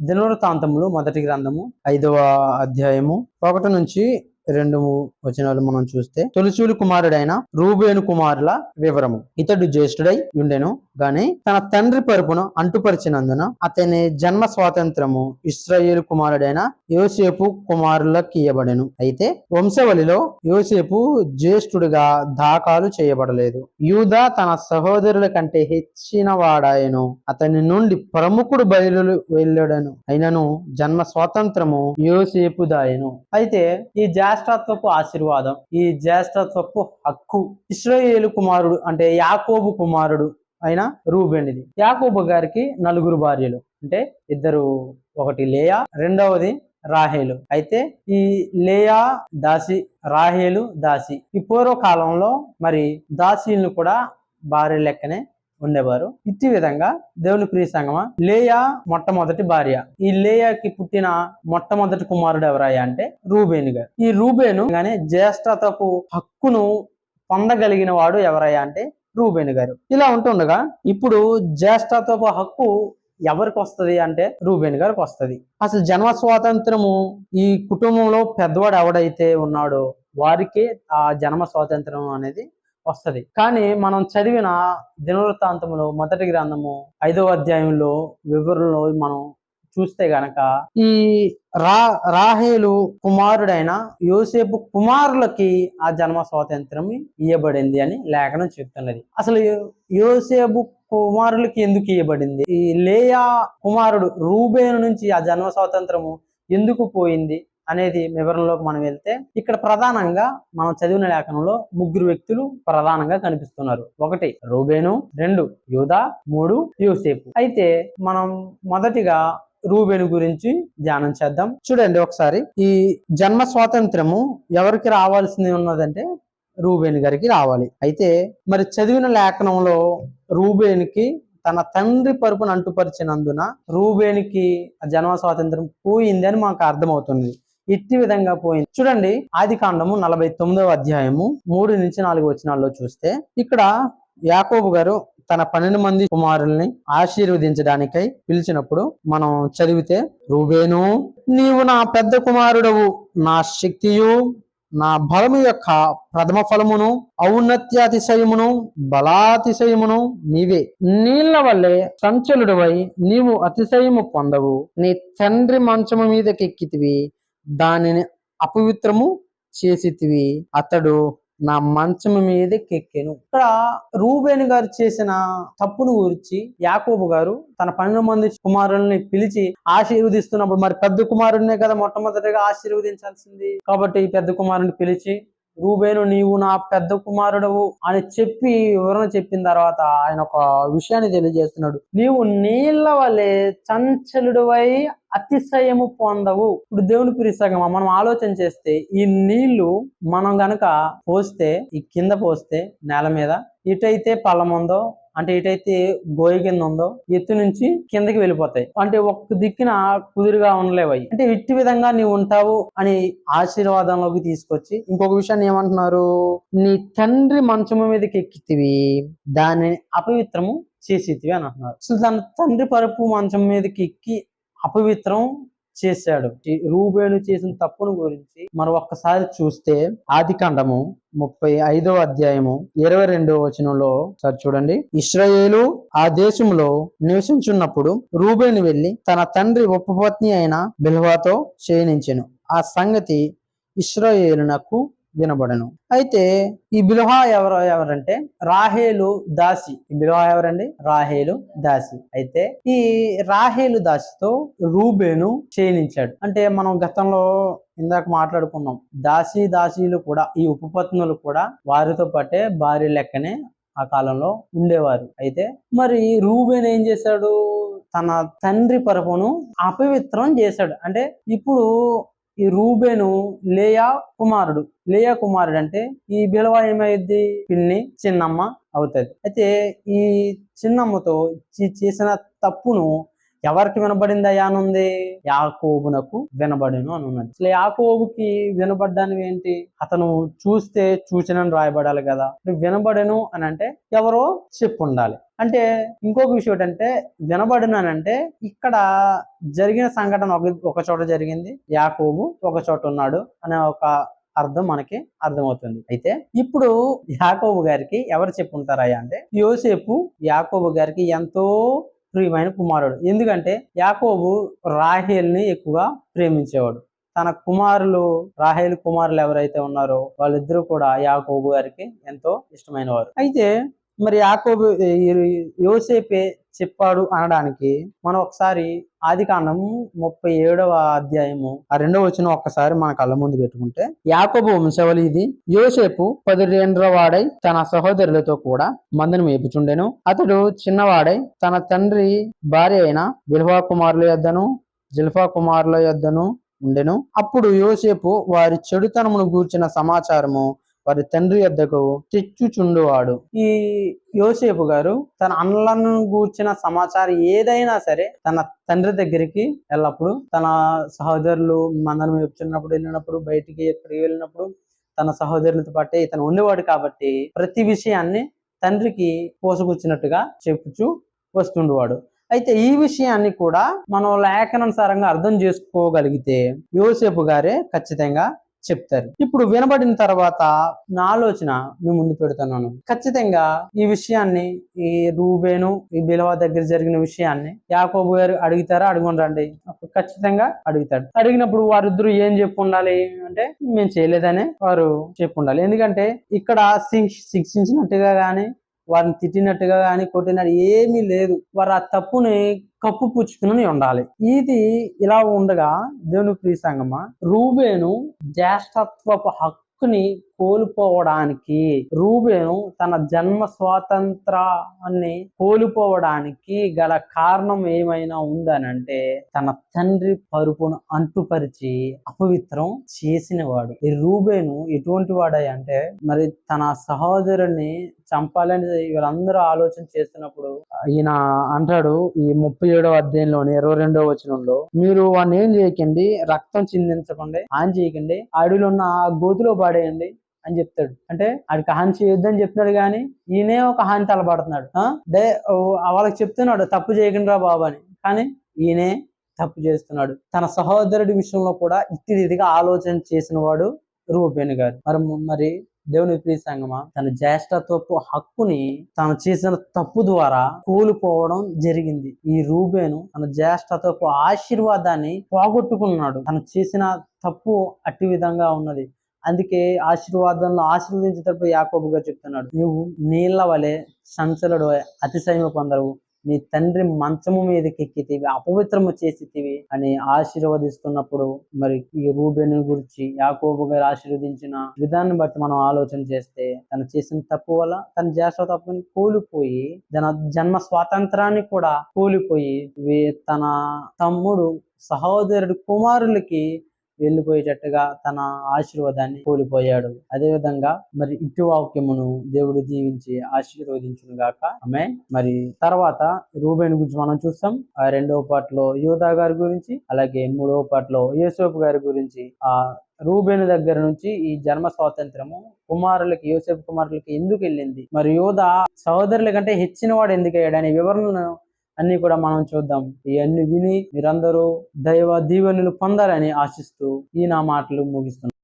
దినవృత్తాంతములు మొదటి గ్రంథము ఐదవ అధ్యాయము ఒకటి నుంచి రెండు వచనాలు మనం చూస్తే తొలిచూలు కుమారుడైన రూబేను కుమారుల వివరము. ఇతడు జ్యేష్ఠుడై ఉండెను గాని తన తండ్రి పరుపును అంటుపరిచినందున అతని జన్మ స్వాతంత్రము ఇస్రాయేల్ కుమారుడైన యోసేపు కుమారులకు ఇయ్యబడెను. అయితే వంశవలిలో యోసేపు జ్యేష్ఠుడిగా దాఖలు చేయబడలేదు. యూదా తన సహోదరుల కంటే హెచ్చిన వాడాయను అతని నుండి ప్రముఖుడు బయలు వెళ్ళడను. అయినను జన్మ స్వాతంత్రము యోసేపు దాయను అయితే ఈ జ్యేష్ఠత్వపు ఆశీర్వాదం ఈ జ్యేష్ఠత్వపు హక్కు ఇస్రాయేలు కుమారుడు అంటే యాకోబు కుమారుడు అయిన రూబెనిది యాకోబు గారికి నలుగురు భార్యలు అంటే ఇద్దరు ఒకటి లేయా రెండవది రాహేలు. అయితే ఈ లేయా దాసి రాహేలు దాసి ఈ పూర్వకాలంలో మరి దాసీలను కూడా భార్య లెక్కనే ఉండేవారు. ఇట్టి విధంగా దేవుని ప్రియ సంగమా? లేయా మొట్టమొదటి భార్య. ఈ లేయాకి పుట్టిన మొట్టమొదటి కుమారుడు ఎవరయ్యా అంటే రూబేను గారు. ఈ రూబేను గానే జ్యేష్ఠతకు హక్కును పొందగలిగిన వాడు ఎవరయ్యా అంటే రూబేను గారు. ఇలా ఉంటుండగా ఇప్పుడు జ్యేష్ఠతపు హక్కు ఎవరికి వస్తుంది అంటే రూబేన్ గారికి వస్తుంది. అసలు జన్మ స్వాతంత్రము ఈ కుటుంబంలో పెద్దవాడు ఎవడైతే ఉన్నాడో వారికే ఆ జన్మ స్వాతంత్రం అనేది వస్తది. కానీ మనం చదివిన దినవృత్తాంతములో మొదటి గ్రంథము ఐదవ అధ్యాయంలో వివరణలో మనం చూస్తే గనక ఈ రా రాహేలు కుమారుడైన యోసేపు కుమారులకి ఆ జన్మ స్వాతంత్రం ఇవ్వబడింది అని లేఖనం చెప్తున్నది. అసలు యోసేపు కుమారులకి ఎందుకు ఇవ్వబడింది ఈ లేయా కుమారుడు రూబేను నుంచి ఆ జన్మ స్వాతంత్రము ఎందుకు పోయింది? అనేది వివరణలోకి మనం వెళ్తే ఇక్కడ ప్రధానంగా మనం చదివిన లేఖనంలో ముగ్గురు వ్యక్తులు ప్రధానంగా కనిపిస్తున్నారు. ఒకటి రూబేను రెండు యూదా మూడు యూసేపు. అయితే మనం మొదటిగా రూబేను గురించి ధ్యానం చేద్దాం. చూడండి ఒకసారి ఈ జన్మ స్వాతంత్రము ఎవరికి రావాల్సింది ఉన్నదంటే రూబేన్ గారికి రావాలి. అయితే మరి చదివిన లేఖనంలో రూబేనికి తన తండ్రి పరుపును అంటుపరిచినందున రూబేనికి జన్మ స్వాతంత్రం పోయింది అని మాకు అర్థమవుతుంది. ఇట్టి విధంగా పోయింది. చూడండి ఆది కాండము నలభై తొమ్మిదవ అధ్యాయము మూడు నుంచి నాలుగు వచనాల్లో చూస్తే ఇక్కడ యాకోబు గారు తన పన్నెండు మంది కుమారుల్ని ఆశీర్వదించడానికై పిలిచినప్పుడు మనం చదివితే రూబేను నీవు నా పెద్ద కుమారుడవు. నా శక్తియు నా బలము యొక్క ప్రథమ ఫలమును ఔన్నత్యాతిశయమును బలాతిశయమును నీవే. నీళ్ళ వల్లే సంచలుడవై నీవు అతిశయము పొందవు. నీ తండ్రి మంచము మీదకెక్కితివి దానిని అపవిత్రము చేసితివి. అతడు నా మంచము మీద కెక్కెను. ఇక్కడ రూబేన్ గారు చేసిన తప్పును గురించి యాకోబు గారు తన పన్నెండు మంది కుమారుల్ని పిలిచి ఆశీర్వదిస్తున్నప్పుడు మరి పెద్ద కుమారుడినే కదా మొట్టమొదటిగా ఆశీర్వదించాల్సింది. కాబట్టి ఈ పెద్ద కుమారుని పిలిచి రూబేను నీవు నా పెద్ద కుమారుడవు అని చెప్పి వివరణ చెప్పిన తర్వాత ఆయన ఒక విషయాన్ని తెలియజేస్తున్నాడు. నీవు నీళ్ళ వలె చంచలుడువై అతిశయము పొందవు. ఇప్పుడు దేవుని ప్రిసగమా మనం ఆలోచన చేస్తే ఈ నీళ్ళు మనం గనక పోస్తే ఈ కింద పోస్తే నేల మీద ఇటైతే పళ్ళముందో ఉందో అంటే ఏటైతే గోయ కింద ఉందో ఎత్తు నుంచి కిందకి వెళ్ళిపోతాయి. అంటే ఒక్క దిక్కున కుదురుగా ఉండలేవు అంటే ఇట్టి విధంగా నీవు ఉంటావు అని ఆశీర్వాదంలోకి తీసుకొచ్చి ఇంకొక విషయాన్ని ఏమంటున్నారు? నీ తండ్రి మంచము మీదకి ఎక్కితివి దానిని అపవిత్రము చేసితివి అని అంటున్నారు. అసలు తన తండ్రి పరుపు మంచం మీదకి ఎక్కి అపవిత్రం చేశాడు. రూబేను చేసిన తప్పును గురించి మనం ఒక్కసారి చూస్తే ఆది కాండము ముప్పై ఐదవ అధ్యాయము ఇరవై రెండవ వచనంలో సార్ చూడండి. ఇస్రాయేలు ఆ దేశంలో నివసించున్నప్పుడు రూబేను వెళ్ళి తన తండ్రి ఉపపత్ని అయిన బిల్వాతో క్షీణించెను. ఆ సంగతి ఇస్రాయేలునకు వినబడను. అయితే ఈ బిల్హా ఎవరు ఎవరంటే రాహేలు దాసి. బిలుహా బిల్హా ఎవరండి? రాహేలు దాసి. అయితే ఈ రాహేలు దాసితో రూబేను క్షీణించాడు. అంటే మనం గతంలో ఇందాక మాట్లాడుకున్నాం. దాసి దాసీలు కూడా ఈ ఉపపత్నులు కూడా వారితో పాటే భార్య లెక్కనే ఆ కాలంలో ఉండేవారు. అయితే మరి రూబేన్ ఏం చేశాడు? తన తండ్రి పరపును అపవిత్రం చేశాడు. అంటే ఇప్పుడు ఈ రూబేను లేయా కుమారుడు. లేయా కుమారుడు అంటే ఈ బిలవ ఏమైంది పిన్ని చిన్నమ్మ అవుతుంది. అయితే ఈ చిన్నమ్మతో చేసిన తప్పును ఎవరికి వినబడింది అయ్యా అని ఉంది యాకోబునకు వినబడిను అని ఉన్నది అసలు యాకోబుకి వినబడ్డానికి ఏంటి? అతను చూస్తే చూచినని రాయబడాలి కదా. వినబడను అని అంటే ఎవరో చెప్పు ఉండాలి అంటే ఇంకొక విషయం ఏంటంటే వినబడిను అని అంటే ఇక్కడ జరిగిన సంఘటన ఒక ఒక చోట జరిగింది. యాకోబు ఒక చోట ఉన్నాడు అనే ఒక అర్థం మనకి అర్థమవుతుంది. అయితే ఇప్పుడు యాకోబు గారికి ఎవరు చెప్పుంటారయ్యా అంటే యోసేపు యాకోబు గారికి ఎంతో ప్రియమైన కుమారుడు. ఎందుకంటే యాకోబు రాహేల్ని ఎక్కువగా ప్రేమించేవాడు. తన కుమారులు రాహేల్ కుమారులు ఎవరైతే ఉన్నారో వాళ్ళిద్దరూ కూడా యాకోబు గారికి ఎంతో ఇష్టమైన వారు అయితే మరి యాకోబు యోసేపే చెప్పాడు అనడానికి మనం ఒకసారి ఆది కాండం ముప్పై ఏడవ అధ్యాయము ఆ రెండవ వచ్చిన ఒక్కసారి మన కళ్ళ ముందు పెట్టుకుంటే యాకోబు వంశవలి ఇది. యోసేపు పదిహేనవ వాడై తన సహోదరులతో కూడా మందను మేపుచుండెను అతడు చిన్నవాడై తన తండ్రి భార్య అయిన బిల్వా కుమారుల యొద్దను జిల్ఫా కుమారుల యొద్దను ఉండెను. అప్పుడు యోసేపు వారి చెడుతనమును గూర్చిన సమాచారము వారి తండ్రి వద్దకు తెచ్చుచుండువాడు. ఈ యోసేపు గారు తన అన్నలను గూర్చిన సమాచారం ఏదైనా సరే తన తండ్రి దగ్గరికి ఎల్లప్పుడు తన సహోదరులు మందరం చెప్తున్నప్పుడు వెళ్ళినప్పుడు బయటికి ఎక్కడికి వెళ్ళినప్పుడు తన సహోదరులతో పాటే ఇతను ఉండేవాడు కాబట్టి ప్రతి విషయాన్ని తండ్రికి పోసుకొచ్చినట్టుగా చెప్పుచూ వస్తుండేవాడు. అయితే ఈ విషయాన్ని కూడా మనం లేఖనానుసారంగా అర్థం చేసుకోగలిగితే యోసేపు గారే ఖచ్చితంగా చెప్తారు. ఇప్పుడు వినబడిన తర్వాత నా ఆలోచన మీ ముందు పెడుతున్నాను. ఖచ్చితంగా ఈ విషయాన్ని ఈ రూబేను ఈ బిలవ దగ్గర జరిగిన విషయాన్ని యాకోబు గారు అడుగుతారా? అడుగుని రండి. అప్పుడు ఖచ్చితంగా అడుగుతాడు. అడిగినప్పుడు వారిద్దరు ఏం చెప్పు ఉండాలి? అంటే మేము చేయలేదని వారు చెప్పు ఉండాలి. ఎందుకంటే ఇక్కడ శిక్ష శిక్షించినట్టుగా కానీ వారిని తిట్టినట్టుగా కానీ కొట్టినట్టు ఏమీ లేదు. వారు ఆ తప్పుని కప్పు పుచ్చుకుని ఉండాలి. ఇది ఇలా ఉండగా దేవుని ప్రియ సంగమ రూబేను జ్యేష్ఠత్వపు హక్కుని కోల్పోవడానికి రూబేను తన జన్మ స్వాతంత్రాన్ని కోల్పోవడానికి గల కారణం ఏమైనా ఉందనంటే తన తండ్రి పరుపును అంటుపరిచి అపవిత్రం చేసినవాడు. ఈ రూబేను ఎటువంటి వాడై అంటే మరి తన సహోదరుని చంపాలని వీళ్ళందరూ ఆలోచన చేస్తున్నప్పుడు ఈయన అంటాడు ఈ ముప్పై ఏడవ అధ్యాయంలోని ఇరవై రెండవ వచనంలో మీరు వాడిని ఏం చేయకండి? రక్తం చిందించకండి ఆన్ చేయకండి. అడవిలో ఉన్న ఆ గోతులో పాడేయండి. అని చెప్తాడు. అంటే ఆడికి హాని చేయొద్దని చెప్తున్నాడు కానీ ఈయనే ఒక హాని తలపడుతున్నాడు డే వాళ్ళకి చెప్తున్నాడు తప్పు చేయకండి రా బాబు అని. కానీ ఈయనే తప్పు చేస్తున్నాడు. తన సహోదరుడి విషయంలో కూడా ఇట్టిదిగా ఆలోచన చేసిన వాడు రూపేణి గారు. మరి మరి దేవుని ప్రియ సంగమా తన జ్యేష్ఠత్వపు హక్కుని తాను చేసిన తప్పు ద్వారా కోల్పోవడం జరిగింది. ఈ రూబేను తన జ్యేష్ఠత్వపు ఆశీర్వాదాన్ని పోగొట్టుకున్నాడు. తను చేసిన తప్పు అట్టి విధంగా ఉన్నది. అందుకే ఆశీర్వాదంలో ఆశీర్వదించేటప్పుడు యాకోబుగా చెప్తున్నాడు నువ్వు నీళ్ళ వలె సంచలడు అతిశయము పొందరు. నీ తండ్రి మంచము మీదకి ఎక్కితివి అపవిత్రము చేసితివి అని ఆశీర్వదిస్తున్నప్పుడు మరి ఈ రూబేను గురించి యాకోబు గారు ఆశీర్వదించిన విధాన్ని బట్టి మనం ఆలోచన చేస్తే తను చేసిన తప్పు వల్ల తన జ్యేష్ఠ తప్పుని కోలిపోయి తన జన్మ స్వాతంత్రాన్ని కూడా కోలిపోయి తన తమ్ముడు సహోదరుడు కుమారులకి వెళ్ళిపోయేటట్టుగా తన ఆశీర్వాదాన్ని కోల్పోయాడు. అదే విధంగా మరి ఇటు వాక్యమును దేవుడు దీవించి ఆశీర్వదించును గాక. ఆమె మరి తర్వాత రూబేన్ గురించి మనం చూస్తాం. ఆ రెండవ పాటలో యోధా గారి గురించి అలాగే మూడవ పాటలో యేసోపు గారి గురించి. ఆ రూబేను దగ్గర నుంచి ఈ జన్మ స్వాతంత్రము కుమారులకి యోసేపు కుమారులకి ఎందుకు వెళ్ళింది? మరి యోధ సహోదరుల కంటే హెచ్చిన వాడు ఎందుకు అయ్యాడు? అనే వివరణను అన్ని కూడా మనం చూద్దాం. ఇవన్నీ విని మీరందరూ దైవ దీవెనలు పొందాలని ఆశిస్తూ ఈ నా మాటలు ముగిస్తున్నాను.